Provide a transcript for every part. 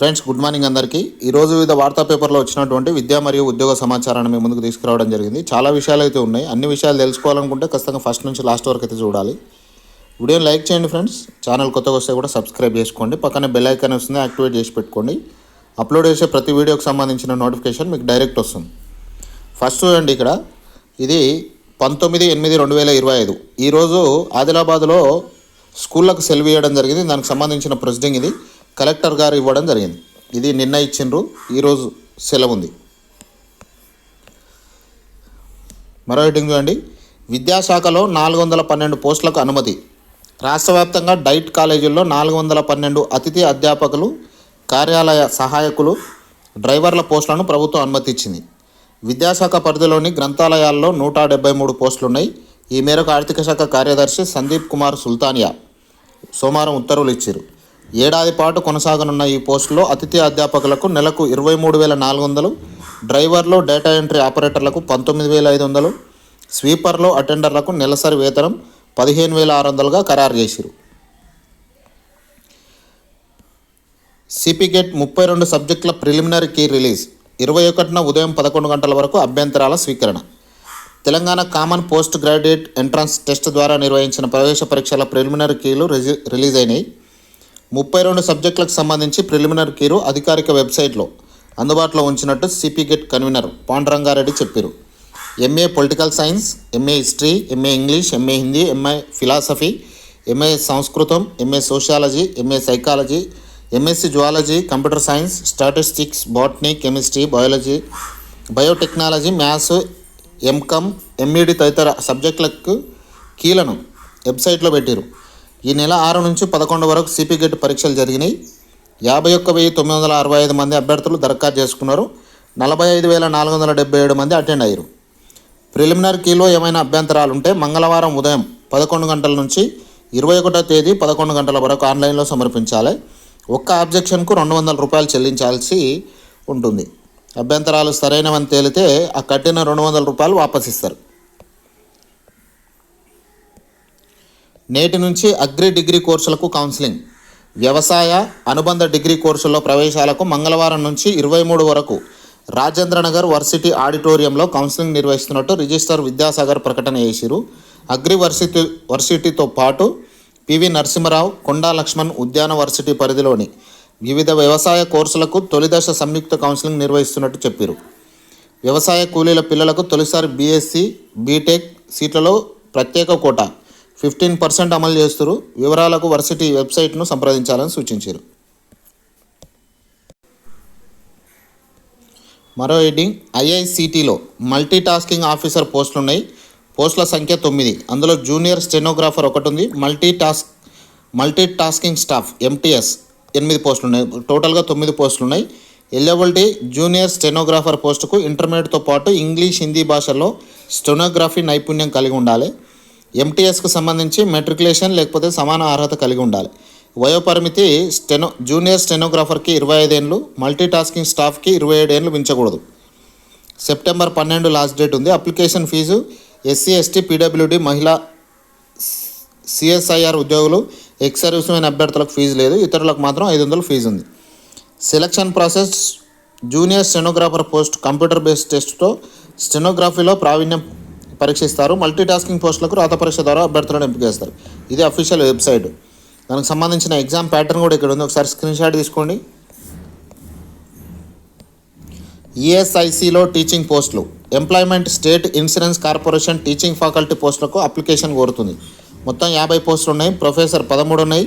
Friends good morning అందరికీ. ఈరోజు వివిధ వార్తా పేపర్లో వచ్చినటువంటి విద్య మరియు ఉద్యోగ సమాచారాన్ని మీ ముందుకు తీసుకురావడం జరిగింది. చాలా విషయాలు అయితే ఉన్నాయి. అన్ని విషయాలు తెలుసుకోవాలనుకుంటే ఖచ్చితంగా ఫస్ట్ నుంచి లాస్ట్ వరకు అయితే చూడాలి. వీడియోని లైక్ చేయండి ఫ్రెండ్స్. ఛానల్ కొత్తగా వస్తే కూడా సబ్స్క్రైబ్ చేసుకోండి. పక్కనే బెల్ ఐకాన్ వస్తుంది యాక్టివేట్ చేసి పెట్టుకోండి. అప్లోడ్ చేసే ప్రతి వీడియోకి సంబంధించిన నోటిఫికేషన్ మీకు డైరెక్ట్ వస్తుంది. ఫస్ట్ చూడండి ఇక్కడ. ఇది పంతొమ్మిది ఎనిమిది రెండు వేల ఇరవై ఐదు. ఈరోజు ఆదిలాబాద్లో స్కూళ్ళకు సెలవు ఇవ్వడం జరిగింది. దానికి సంబంధించిన ప్రొసీడింగ్ ఇది. కలెక్టర్ గారు ఇవ్వడం జరిగింది. ఇది నిన్న ఇచ్చిండ్రు ఈరోజు సెలవు ఉంది మరో హెడ్డింగ్ చూడండి. విద్యాశాఖలో నాలుగు వందల పన్నెండు పోస్టులకు అనుమతి. రాష్ట్ర వ్యాప్తంగా డైట్ కాలేజీల్లో నాలుగు వందల పన్నెండు అతిథి అధ్యాపకులు కార్యాలయ సహాయకులు డ్రైవర్ల పోస్టులను ప్రభుత్వం అనుమతి ఇచ్చింది విద్యాశాఖ పరిధిలోని గ్రంథాలయాల్లో నూట డెబ్బై మూడు పోస్టులున్నాయి. ఈ మేరకు ఆర్థిక శాఖ కార్యదర్శి సందీప్ కుమార్ సుల్తానియా సోమవారం ఉత్తర్వులు ఇచ్చారు. ఏడాది పాటు కొనసాగనున్న ఈ పోస్టులో అతిథి అధ్యాపకులకు నెలకు ఇరవై మూడు వేల నాలుగు వందలు డ్రైవర్లు డేటా ఎంట్రీ ఆపరేటర్లకు పంతొమ్మిది వేల ఐదు వందలు స్వీపర్లు అటెండర్లకు నెలసరి వేతనం పదిహేను వేల ఆరు వందలుగా ఖరారు చేసిరు. సిపిగేట్ ముప్పై రెండు సబ్జెక్టుల ప్రిలిమినరీ కీ రిలీజ్ ఇరవై ఒకటిన ఉదయం పదకొండు గంటల వరకు అభ్యంతరాల స్వీకరణ. Telangana common post graduate entrance test ద్వారా నిర్వహించిన ప్రవేశ పరీక్షల ప్రిలిమినరీ కీలు రిజి రిలీజ్ అయినాయి. ముప్పై రెండు సబ్జెక్టులకు సంబంధించి ప్రిలిమినరీ కీరు అధికారిక వెబ్సైట్లో అందుబాటులో ఉంచినట్టు సిపిగెట్ కన్వీనర్ పాండురంగారెడ్డి చెప్పారు. MA political science MA history MA English MA Hindi MA philosophy MA సంస్కృతం MA sociology MA psychology MSc zoology computer science statistics botany chemistry biology biotechnology maths MCom MEd తదితర సబ్జెక్టులకు కీలను వెబ్సైట్లో పెట్టారు. ఈ నెల ఆరు నుంచి పదకొండు వరకు సిపి గెట్ పరీక్షలు జరిగినాయి. యాభై ఒక్క వెయ్యి తొమ్మిది వందల అరవై ఐదు మంది అభ్యర్థులు దరఖాస్తు చేసుకున్నారు. నలభై ఐదు వేల నాలుగు వందల డెబ్బై ఏడు మంది అటెండ్ అయ్యారు. ప్రిలిమినరీ కీలో ఏమైనా అభ్యంతరాలు ఉంటే మంగళవారం ఉదయం పదకొండు గంటల నుంచి ఇరవై ఒకటో తేదీ పదకొండు గంటల వరకు ఆన్లైన్లో సమర్పించాలి. ఒక్క ఆబ్జెక్షన్కు రెండు వందల రూపాయలు చెల్లించాల్సి ఉంటుంది. అభ్యంతరాలు సరైనవని తేలితే ఆ కట్టిన రెండు వందల రూపాయలు వాపస్ నేటి నుంచి అగ్రి డిగ్రీ కోర్సులకు కౌన్సిలింగ్. వ్యవసాయ అనుబంధ డిగ్రీ కోర్సుల్లో ప్రవేశాలకు మంగళవారం నుంచి ఇరవై మూడు వరకు రాజేంద్రనగర్ వర్సిటీ ఆడిటోరియంలో కౌన్సిలింగ్ నిర్వహిస్తున్నట్టు రిజిస్టర్ విద్యాసాగర్ ప్రకటన చేసిరు అగ్రి వర్సిటీ వర్సిటీతో పాటు పివి నరసింహరావు కొండా లక్ష్మణ్ ఉద్యాన వర్సిటీ పరిధిలోని వివిధ వ్యవసాయ కోర్సులకు తొలిదశ సంయుక్త కౌన్సిలింగ్ నిర్వహిస్తున్నట్టు చెప్పారు వ్యవసాయ కూలీల పిల్లలకు తొలిసారి బీఎస్సీ బీటెక్ సీట్లలో ప్రత్యేక కోట ఫిఫ్టీన్ పర్సెంట్ అమలు చేస్తారు. వివరాలకు వర్సిటీ వెబ్సైట్ను సంప్రదించాలని సూచించారు మరో హెడ్డింగ్ ఐఐసిటిలో మల్టీ టాస్కింగ్ ఆఫీసర్ పోస్టులు ఉన్నాయి పోస్టుల సంఖ్య తొమ్మిది. అందులో జూనియర్ స్టెనోగ్రాఫర్ ఒకటి ఉంది multi task multi tasking staff MTS ఎనిమిది పోస్టులు ఉన్నాయి టోటల్గా తొమ్మిది పోస్టులు ఉన్నాయి ఎలిజిబిలిటీ జూనియర్ స్టెనోగ్రాఫర్ పోస్టుకు ఇంటర్మీడియట్తో పాటు ఇంగ్లీష్ హిందీ భాషల్లో స్టెనోగ్రఫీ నైపుణ్యం కలిగి ఉండాలి. ఎంటీఎస్కు సంబంధించి మెట్రికులేషన్ లేకపోతే సమాన అర్హత కలిగి ఉండాలి. వయోపరిమితి స్టెనో జూనియర్ స్టెనోగ్రాఫర్కి ఇరవై ఐదేళ్ళు మల్టీ టాస్కింగ్ స్టాఫ్కి ఇరవై ఏడేళ్ళు మించకూడదు. సెప్టెంబర్ పన్నెండు లాస్ట్ డేట్ ఉంది. Application fee SC ST PWD మహిళా సిఎస్ఐఆర్ ఉద్యోగులు ఎక్స్ సర్వీస్మెన్ అభ్యర్థులకు ఫీజు లేదు. ఇతరులకు మాత్రం ఐదు వందలు ఫీజు ఉంది. Selection process junior stenographer post computer based టెస్ట్తో స్టెనోగ్రఫీలో ప్రావీణ్యం పరీక్షిస్తారు. మల్టీ టాస్కింగ్ పోస్టులకు రాత పరీక్ష ద్వారా అభ్యర్థులను ఎంపిక చేస్తారు. ఇది అఫీషియల్ వెబ్సైట్ దానికి సంబంధించిన ఎగ్జామ్ ప్యాటర్న్ కూడా ఇక్కడ ఉంది. ఒకసారి స్క్రీన్ షాట్ తీసుకోండి. ఈఎస్ఐసిలో టీచింగ్ పోస్టులు. Employment state insurance corporation teaching faculty పోస్టులకు అప్లికేషన్ కోరుతుంది. మొత్తం యాభై పోస్టులు ఉన్నాయి. ప్రొఫెసర్ పదమూడు ఉన్నాయి.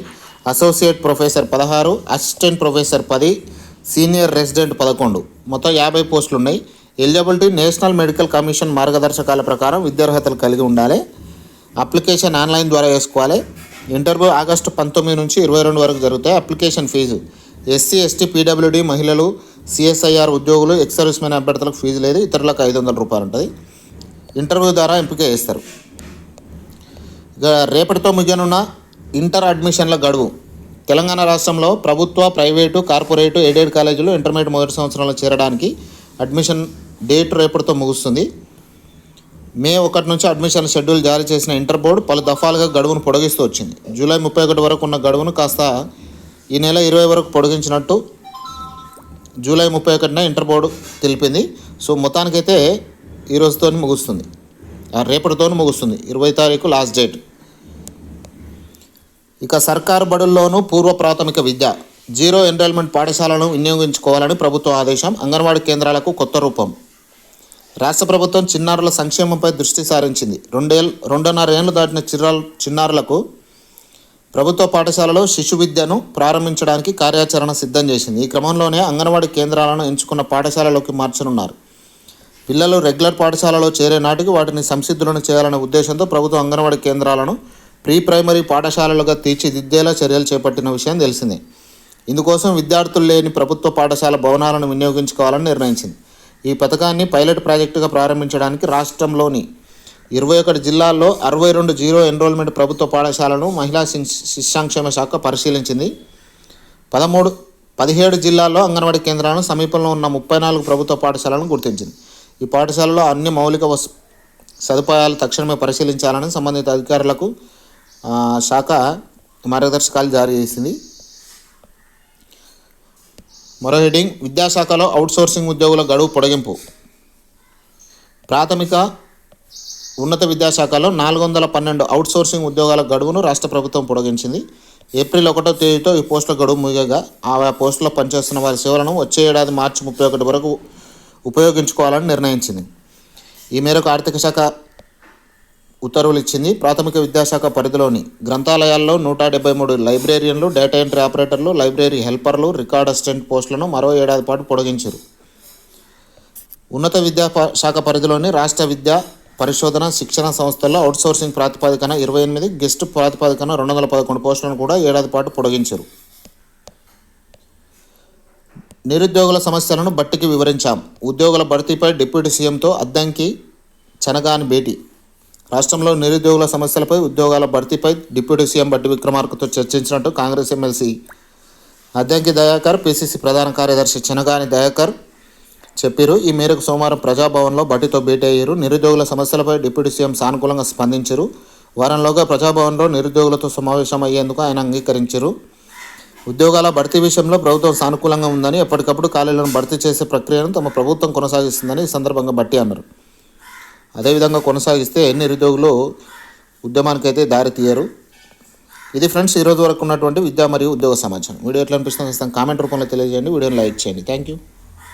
అసోసియేట్ ప్రొఫెసర్ పదహారు. అసిస్టెంట్ ప్రొఫెసర్ పది. సీనియర్ రెసిడెంట్ పదకొండు. మొత్తం యాభై పోస్టులు ఉన్నాయి. ఎలిజిబిలిటీ నేషనల్ మెడికల్ కమిషన్ మార్గదర్శకాల ప్రకారం విద్యార్హతలు కలిగి ఉండాలి. అప్లికేషన్ ఆన్లైన్ ద్వారా వేసుకోవాలి. ఇంటర్వ్యూ ఆగస్టు పంతొమ్మిది నుంచి ఇరవై రెండు వరకు జరుగుతాయి. అప్లికేషన్ ఫీజు ఎస్సీ ఎస్టీ పీడబ్ల్యూడి మహిళలు సిఎస్ఐఆర్ ఉద్యోగులు ఎక్స్ సర్వీస్మెన్ అభ్యర్థులకు ఫీజు లేదు. ఇతరులకు ఐదు వందల రూపాయలు ఉంటుంది. ఇంటర్వ్యూ ద్వారా ఎంపిక చేస్తారు. ఇక రేపటితో ముగియనున్న ఇంటర్ అడ్మిషన్ల గడువు. తెలంగాణ రాష్ట్రంలో ప్రభుత్వ ప్రైవేటు కార్పొరేటు ఎయిడెడ్ కాలేజీలు ఇంటర్మీడియట్ మొదటి సంవత్సరంలో చేరడానికి అడ్మిషన్ డేట్ రేపటితో ముగుస్తుంది. మే ఒకటి నుంచి అడ్మిషన్ షెడ్యూల్ జారీ చేసిన ఇంటర్ బోర్డు పలు దఫాలుగా గడువును పొడిగిస్తూ వచ్చింది. జూలై ముప్పై ఒకటి వరకు ఉన్న గడువును కాస్త ఈ నెల ఇరవై వరకు పొడిగించినట్టు జూలై ముప్పై ఒకటిన ఇంటర్ బోర్డు తెలిపింది. సో మొత్తానికైతే ఈ ముగుస్తుంది. ఆ, రేపటితో ముగుస్తుంది. ఇరవై తారీఖు లాస్ట్ డేట్. ఇక సర్కారు బడుల్లోనూ పూర్వ ప్రాథమిక విద్య జీరో ఎన్రోల్మెంట్ పాఠశాలను వినియోగించుకోవాలని ప్రభుత్వ ఆదేశం అంగన్వాడీ కేంద్రాలకు కొత్త రూపం. రాష్ట్ర ప్రభుత్వం చిన్నారుల సంక్షేమంపై దృష్టి సారించింది. రెండేళ్ళు రెండున్నరేళ్ళు దాటిన చిర్రాల చిన్నారులకు ప్రభుత్వ పాఠశాలలో శిశు విద్యను ప్రారంభించడానికి కార్యాచరణ సిద్ధం చేసింది. ఈ క్రమంలోనే అంగన్వాడీ కేంద్రాలను ఎంచుకున్న పాఠశాలలోకి మార్చనున్నారు. పిల్లలు రెగ్యులర్ పాఠశాలలో చేరే నాటికి వాటిని సంసిద్ధులను చేయాలనే ఉద్దేశంతో ప్రభుత్వం అంగన్వాడీ కేంద్రాలను ప్రీ ప్రైమరీ పాఠశాలలుగా తీర్చిదిద్దేలా చర్యలు చేపట్టిన విషయం తెలిసిందే. ఇందుకోసం విద్యార్థులు లేని ప్రభుత్వ పాఠశాల భవనాలను వినియోగించుకోవాలని నిర్ణయించింది. ఈ పథకాన్ని పైలట్ ప్రాజెక్టుగా ప్రారంభించడానికి రాష్ట్రంలోని ఇరవై ఒకటి జిల్లాల్లో అరవై రెండు జీరో ఎన్రోల్మెంట్ ప్రభుత్వ పాఠశాలను మహిళా శిష్యాంక్షేమ శాఖ పరిశీలించింది. పదమూడు పదిహేడు జిల్లాల్లో అంగన్వాడీ కేంద్రాలను సమీపంలో ఉన్న ముప్పై నాలుగు ప్రభుత్వ పాఠశాలను గుర్తించింది. ఈ పాఠశాలలో అన్ని మౌలిక వస్ సదుపాయాలు తక్షణమే పరిశీలించాలని సంబంధిత అధికారులకు శాఖ మార్గదర్శకాలు జారీ చేసింది. మరో హెడింగ్ విద్యాశాఖలో అవుట్సోర్సింగ్ ఉద్యోగుల గడువు పొడిగింపు. ప్రాథమిక ఉన్నత విద్యాశాఖలో నాలుగు వందల పన్నెండు అవుట్సోర్సింగ్ ఉద్యోగాల గడువును రాష్ట్ర ప్రభుత్వం పొడిగించింది. ఏప్రిల్ ఒకటో తేదీతో ఈ పోస్టుల గడువు ముగియగా ఆయా పోస్టులో పనిచేస్తున్న వారి సేవలను వచ్చే ఏడాది మార్చి ముప్పై ఒకటి వరకు ఉపయోగించుకోవాలని నిర్ణయించింది. ఈ మేరకు ఆర్థిక శాఖ ఉత్తర్వులు ఇచ్చింది. ప్రాథమిక విద్యాశాఖ పరిధిలోని గ్రంథాలయాల్లో నూట డెబ్బై మూడు లైబ్రేరియన్లు డేటా ఎంట్రీ ఆపరేటర్లు లైబ్రరీ హెల్పర్లు రికార్డ్ అసిస్టెంట్ పోస్టులను మరో ఏడాది పాటు పొడిగించారు. ఉన్నత విద్యా శాఖ పరిధిలోని రాష్ట్ర విద్యా పరిశోధన శిక్షణ సంస్థల్లో అవుట్సోర్సింగ్ ప్రాతిపదికన ఇరవై ఎనిమిది గెస్ట్ ప్రాతిపదికన రెండు వందల పదకొండు పోస్టులను కూడా ఏడాది పాటు పొడిగించారు. నిరుద్యోగుల సమస్యలను బట్టికి వివరించాం. ఉద్యోగుల భర్తీపై డిప్యూటీ సీఎంతో అద్దంకి చనగాని భేటీ రాష్ట్రంలో నిరుద్యోగుల సమస్యలపై ఉద్యోగాల భర్తీపై డిప్యూటీ సీఎం బట్టి విక్రమార్కతో చర్చించినట్టు Congress MLC Addanki Dayakar PCC ప్రధాన కార్యదర్శి చినగాని దయాకర్ చెప్పారు. ఈ మేరకు సోమవారం ప్రజాభవన్లో బట్టితో భేటీ అయ్యారు. నిరుద్యోగుల సమస్యలపై డిప్యూటీ సీఎం సానుకూలంగా స్పందించారు. వారంలోగా ప్రజాభవన్లో నిరుద్యోగులతో సమావేశం అయ్యేందుకు ఆయన అంగీకరించారు. ఉద్యోగాల భర్తీ విషయంలో ప్రభుత్వం సానుకూలంగా ఉందని ఎప్పటికప్పుడు ఖాళీలను భర్తీ చేసే ప్రక్రియను తమ ప్రభుత్వం కొనసాగిస్తుందని ఈ సందర్భంగా బట్టి అన్నారు. అదేవిధంగా కొనసాగిస్తే నిరుద్యోగులు ఉద్యమానికైతే దారి తీయరు. ఇది ఫ్రెండ్స్ ఈరోజు వరకు ఉన్నటువంటి విద్య మరియు ఉద్యోగ సమాచారం. వీడియో ఎట్లా అనిపిస్తుంది కామెంట్ రూపంలో తెలియజేయండి. వీడియోని లైక్ చేయండి. Thank you